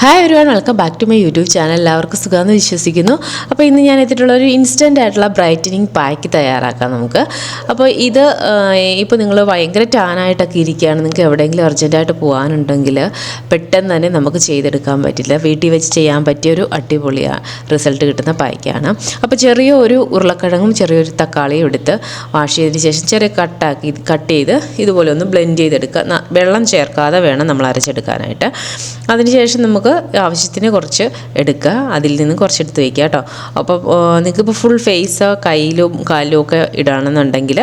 Hi ഒരുപാട് welcome back to my YouTube channel എല്ലാവർക്കും സുഖമെന്ന് വിശ്വസിക്കുന്നു. അപ്പോൾ ഇന്ന് ഞാൻ എത്തിയിട്ടുള്ള ഒരു ഇൻസ്റ്റന്റ് ആയിട്ടുള്ള ബ്രൈറ്റനിങ് പാക്ക് തയ്യാറാക്കാം നമുക്ക്. അപ്പോൾ ഇത് ഇപ്പോൾ നിങ്ങൾ ഭയങ്കര ടാനായിട്ടൊക്കെ ഇരിക്കുകയാണ്. നിങ്ങൾക്ക് എവിടെയെങ്കിലും അർജന്റായിട്ട് പോകാനുണ്ടെങ്കിൽ പെട്ടെന്ന് തന്നെ നമുക്ക് ചെയ്തെടുക്കാൻ പറ്റില്ല. വീട്ടിൽ വെച്ച് ചെയ്യാൻ പറ്റിയ ഒരു അടിപൊളി റിസൾട്ട് കിട്ടുന്ന പായ്ക്കാണ് അപ്പോൾ ചെറിയ ഒരു ഉരുളക്കിഴങ്ങും ചെറിയൊരു തക്കാളിയും എടുത്ത് വാഷ് ചെയ്തതിന് ശേഷം ചെറിയ കട്ടാക്കി കട്ട് ചെയ്ത് ഇതുപോലെ ഒന്ന് ബ്ലെൻഡ് ചെയ്തെടുക്കുക. വെള്ളം ചേർക്കാതെ വേണം നമ്മൾ അരച്ചെടുക്കാനായിട്ട്. അതിനുശേഷം നമുക്ക് ആവശ്യത്തിന് കുറച്ച് എടുക്കുക. അതിൽ നിന്ന് കുറച്ച് എടുത്ത് വയ്ക്കുക കേട്ടോ. അപ്പോൾ നിങ്ങൾക്കിപ്പോൾ ഫുൾ ഫേസ് കയ്യിലും കാലിലും ഒക്കെ ഇടുകയാണെന്നുണ്ടെങ്കിൽ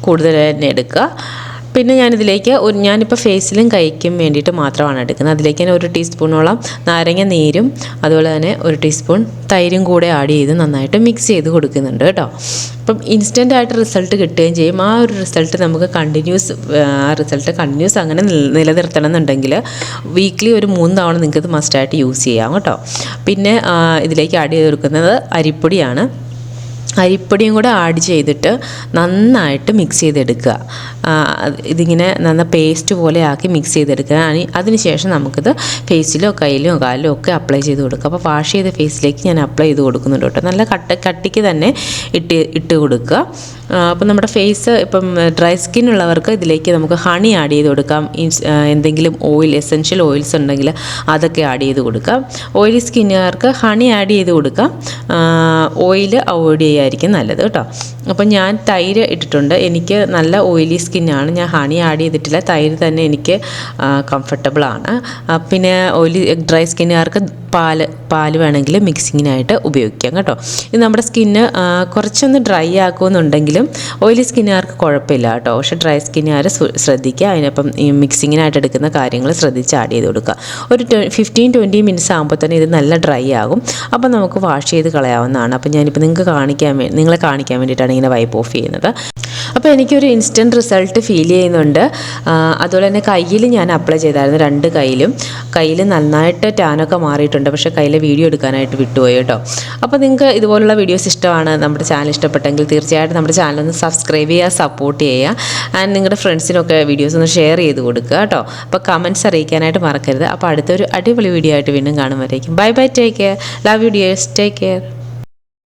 കൂടുതൽ തന്നെ എടുക്കുക. പിന്നെ ഞാനിതിലേക്ക് ഒരു ഞാനിപ്പോൾ ഫേസിലും കൈക്കും വേണ്ടിയിട്ട് മാത്രമാണ് എടുക്കുന്നത്. അതിലേക്ക് ഞാൻ ഒരു ടീസ്പൂണോളം നാരങ്ങ നീരും അതുപോലെ തന്നെ ഒരു ടീസ്പൂൺ തൈരും കൂടെ ആഡ് ചെയ്ത് നന്നായിട്ട് മിക്സ് ചെയ്ത് കൊടുക്കുന്നുണ്ട് കേട്ടോ. അപ്പം ഇൻസ്റ്റന്റ് ആയിട്ട് റിസൾട്ട് കിട്ടുകയും ചെയ്യും. ആ ഒരു റിസൾട്ട് നമുക്ക് കണ്ടിന്യൂസ് ആ റിസൾട്ട് കണ്ടിന്യൂസ് അങ്ങനെ നിലനിർത്തണം എന്നുണ്ടെങ്കിൽ വീക്ക്ലി ഒരു മൂന്ന് തവണ നിങ്ങൾക്ക് ഇത് മസ്റ്റായിട്ട് യൂസ് ചെയ്യാം കേട്ടോ. പിന്നെ ഇതിലേക്ക് ആഡ് ചെയ്ത് കൊടുക്കുന്നത് അരിപ്പൊടിയാണ്. അരിപ്പൊടിയും കൂടെ ആഡ് ചെയ്തിട്ട് നന്നായിട്ട് മിക്സ് ചെയ്തെടുക്കുക. ഇതിങ്ങനെ നന്ന പേസ്റ്റ് പോലെ ആക്കി മിക്സ് ചെയ്തെടുക്കുക. അതിനുശേഷം നമുക്കിത് ഫേസിലോ കയ്യിലോ കാലിലോ ഒക്കെ അപ്ലൈ ചെയ്ത് കൊടുക്കുക. അപ്പോൾ വാഷ് ചെയ്ത ഫേസിലേക്ക് ഞാൻ അപ്ലൈ ചെയ്ത് കൊടുക്കുന്നുണ്ട് കേട്ടോ. നല്ല കട്ട കട്ടിക്ക് തന്നെ ഇട്ട് ഇട്ട് കൊടുക്കുക. അപ്പോൾ അപ്പം നമ്മുടെ ഫേസ് ഇപ്പം ഡ്രൈ സ്കിൻ ഉള്ളവർക്ക് ഇതിലേക്ക് നമുക്ക് ഹണി ആഡ് ചെയ്ത് കൊടുക്കാം. എന്തെങ്കിലും ഓയിൽ എസെൻഷ്യൽ ഓയിൽസ് ഉണ്ടെങ്കിൽ അതൊക്കെ ആഡ് ചെയ്ത് കൊടുക്കാം. ഓയിലി സ്കിന്നുകാർക്ക് ഹണി ആഡ് ചെയ്ത് കൊടുക്കാം. ഓയിൽ അവോയ്ഡ് ചെയ്യായിരിക്കും നല്ലത് കേട്ടോ. അപ്പം ഞാൻ തൈര് ഇട്ടിട്ടുണ്ട്. എനിക്ക് നല്ല ഓയിലി സ്കിന്നാണ് ഞാൻ ഹണി ആഡ് ചെയ്തിട്ടില്ല. തൈര് തന്നെ എനിക്ക് കംഫർട്ടബിളാണ് പിന്നെ ഓയിലി ഡ്രൈ സ്കിന്നുകാർക്ക് പാൽ പാൽ വേണമെങ്കിൽ മിക്സിങ്ങിനായിട്ട് ഉപയോഗിക്കാം കേട്ടോ. ഇത് നമ്മുടെ സ്കിന്ന് കുറച്ചൊന്ന് ഡ്രൈ ആക്കുമെന്നുണ്ടെങ്കിലും ഓയിലി സ്കിന്നുകാർക്ക് കുഴപ്പമില്ല കേട്ടോ. പക്ഷേ ഡ്രൈ സ്കിന്നുകാർ ശ്രദ്ധിക്കുക. അതിനപ്പം ഈ മിക്സിങ്ങിനായിട്ട് എടുക്കുന്ന കാര്യങ്ങൾ ശ്രദ്ധിച്ച് ആഡ് ചെയ്ത് കൊടുക്കുക. ഒരു ഫിഫ്റ്റീൻ ട്വന്റി മിനിറ്റ്സ് ആകുമ്പോൾ തന്നെ ഇത് നല്ല ഡ്രൈ ആകും. അപ്പം നമുക്ക് വാഷ് ചെയ്ത് കളയാവുന്നതാണ്. അപ്പം ഞാനിപ്പോൾ നിങ്ങൾക്ക് കാണിക്കാൻ നിങ്ങളെ കാണിക്കാൻ വേണ്ടിയിട്ടാണ് ഇങ്ങനെ വൈപ്പ് ഓഫ് ചെയ്യുന്നത്. അപ്പോൾ എനിക്കൊരു ഇൻസ്റ്റന്റ് റിസൾട്ട് ഫീൽ ചെയ്യുന്നുണ്ട്. അതുപോലെ തന്നെ കയ്യിൽ ഞാൻ അപ്ലൈ ചെയ്തായിരുന്നു രണ്ട് കയ്യിലും. കയ്യിൽ നന്നായിട്ട് ടാനൊക്കെ മാറിയിട്ടുണ്ട്. പക്ഷേ കയ്യിലെ വീഡിയോ എടുക്കാനായിട്ട് വിട്ടുപോയി കേട്ടോ. അപ്പോൾ നിങ്ങൾക്ക് ഇതുപോലുള്ള വീഡിയോസ് ഇഷ്ടമാണ് നമ്മുടെ ചാനൽ ഇഷ്ടപ്പെട്ടെങ്കിൽ തീർച്ചയായിട്ടും നമ്മുടെ ചാനൽ ഒന്ന് സബ്സ്ക്രൈബ് ചെയ്യുക സപ്പോർട്ട് ചെയ്യുക. ആൻഡ് നിങ്ങളുടെ ഫ്രണ്ട്സിനൊക്കെ വീഡിയോസ് ഒന്ന് ഷെയർ ചെയ്ത് കൊടുക്കുക കേട്ടോ. അപ്പോൾ കമന്റ്സ് അറിയിക്കാനായിട്ട് മറക്കരുത്. അപ്പോൾ അടുത്തൊരു അടിപൊളി വീഡിയോ ആയിട്ട് വീണ്ടും കാണുമ്പോഴേക്കും bye bye take care love you dears take care